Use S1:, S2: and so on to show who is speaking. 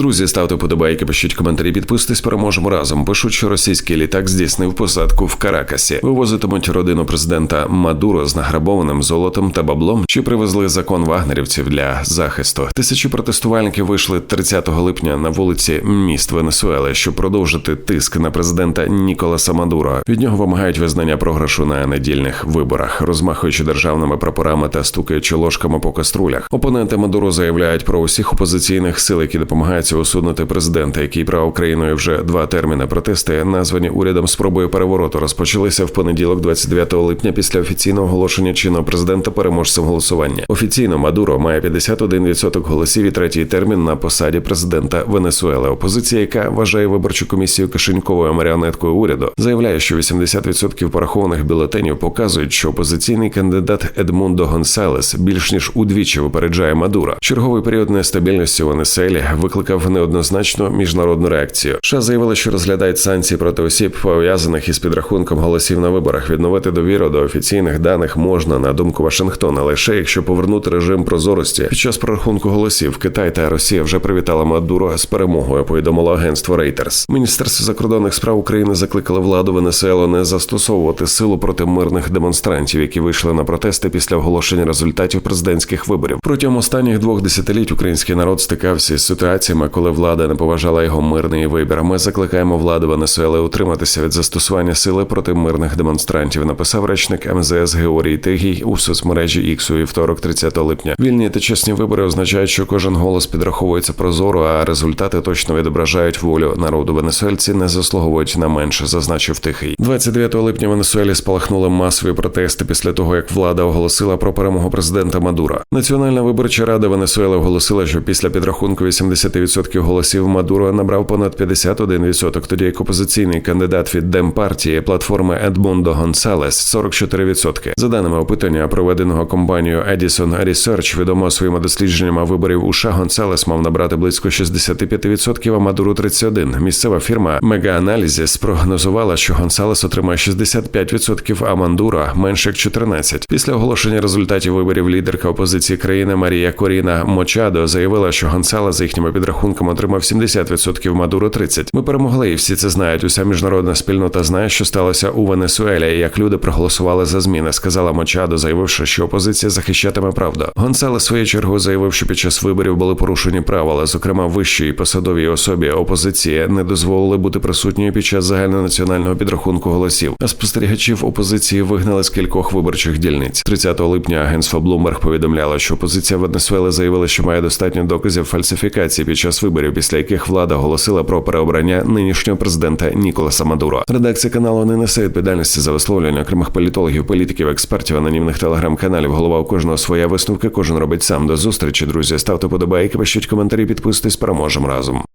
S1: Друзі, ставте подобайки, пишіть коментарі, підписуйтесь, переможемо разом. Пишуть, що російський літак здійснив посадку в Каракасі. Вивозитимуть родину президента Мадуро з награбованим золотом та баблом. Чи привезли закон вагнерівців для захисту? Тисячі протестувальників вийшли 30 липня на вулиці міст Венесуели, щоб продовжити тиск на президента Ніколаса Мадуро. Від нього вимагають визнання програшу на недільних виборах, розмахуючи державними прапорами та стукаючи ложками по каструлях. Опоненти Мадуро заявляють про усіх опозиційних сил, які допомагаються усунути президента, який правив країною вже два терміни. Протести, названі урядом спробою перевороту, розпочалися в понеділок, 29 липня, після офіційного оголошення чинного президента переможцем голосування. Офіційно Мадуро має 51% голосів і третій термін на посаді президента Венесуели. Опозиція, яка вважає виборчу комісію кишеньковою маріонеткою уряду, заявляє, що 80% порахованих бюлетенів показують, що опозиційний кандидат Едмундо Гонсалес більш ніж удвічі випереджає Мадура. Черговий період нестабільності у Венеселі викликав неоднозначну міжнародну реакцію. США заявили, що розглядають санкції проти осіб, пов'язаних із підрахунком голосів на виборах. Відновити довіру до офіційних даних можна на думку Вашингтона, лише якщо повернути режим прозорості під час прорахунку голосів. Китай та Росія вже привітали Мадуро з перемогою. Повідомило агентство Reuters. Міністерство закордонних справ України закликало владу Венесуело не застосовувати силу проти мирних демонстрантів, які вийшли на протести після оголошення результатів президентських виборів. Протягом останніх двох десятиліть український народ стикався з ситуаціями, коли влада не поважала його мирний вибір. Ми закликаємо владу Венесуели утриматися від застосування сили проти мирних демонстрантів. Написав речник МЗС Георгій Тигій у соцмережі X у вівторок, 30 липня. Вільні та чесні вибори означають, що кожен голос підраховується прозоро, а результати точно відображають волю народу. Венесуельці не заслуговують на менше, зазначив Тихий. 29 липня Венесуелі спалахнули масові протести після того, як влада оголосила про перемогу президента Мадура. Національна виборча рада Венесуели оголосила, що після підрахунку 80% голосів Мадуро набрав понад 51%, тоді як опозиційний кандидат від Демпартії платформи Едмундо Гонсалес 44%. За даними опитання, проведеного компанією Edison Research, відомо своїми дослідженнями виборів у США, Гонсалес мав набрати близько 65%, а Мадуру 31%. Місцева фірма Мега-аналізі спрогнозувала, що Гонсалес отримає 65%, а Мандура менше як 14%. Після оголошення результатів виборів лідерка опозиції країни Марія Коріна Мочадо заявила, що Гонсалес за їхніми підрахунками отримав 70%, Мадуро 30%. Ми перемогли, і всі це знають. Уся міжнародна спільнота знає, що сталося у Венесуелі, і як люди проголосували за зміни, сказала Мочадо, заявивши, що опозиція захищатиме правду. Гонсалес своєю чергою заявив, що під час виборів були порушені правила, зокрема вищій посадовій особі опозиції не дозволили бути присутньою під час загальнонаціонального підрахунку голосів. А спостерігачів опозиції вигнали з кількох виборчих дільниць. 30 липня агентство Bloomberg повідомляло, що опозиція Венесуели заявила, що має достатньо доказів фальсифікації під час виборів, після яких влада оголосила про переобрання нинішнього президента Ніколаса Мадуро. Редакція каналу не несе відповідальності за висловлення окремих політологів, політиків, експертів, анонімних телеграм-каналів. Голова у кожного своя висновки. Кожен робить сам. До зустрічі, друзі. Ставте подобайки, пишіть коментарі, підписуйтесь, переможемо разом.